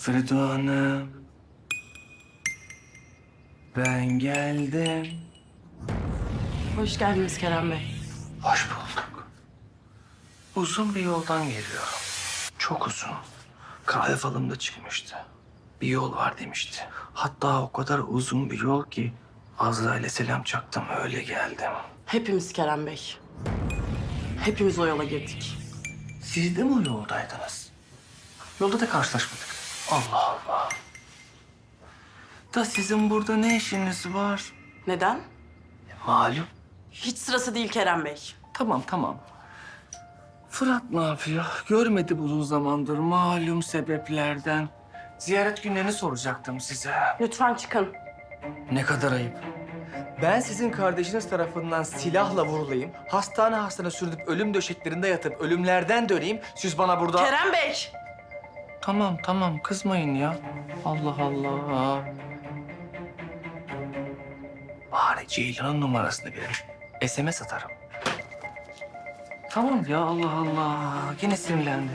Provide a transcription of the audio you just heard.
Fredo Hanım. Ben geldim. Hoş geldiniz Kerem Bey. Hoş bulduk. Uzun bir yoldan geliyorum. Çok uzun. Kahve falımda çıkmıştı. Bir yol var demişti. Hatta o kadar uzun bir yol ki Azrail'e selam çaktım öyle geldim. Hepimiz Kerem Bey. Hepimiz o yola girdik. Siz de mi o yoldaydınız? Yolda da karşılaşmadık. Allah Allah. Da sizin burada ne işiniz var? Neden? Malum. Hiç sırası değil Kerem Bey. Tamam tamam. Fırat ne yapıyor? Görmedi uzun zamandır malum sebeplerden. Ziyaret günlerini soracaktım size. Lütfen çıkın. Ne kadar ayıp. Ben sizin kardeşiniz tarafından silahla vurulayım, hastane hastane sürülüp ölüm döşeklerinde yatıp ölümlerden döneyim. Siz bana burada... Kerem Bey! Tamam tamam kızmayın ya. Allah Allah. Bari Ceylan'ın numarasını verin. SMS atarım. Tamam ya Allah Allah. Yine sinirlendi.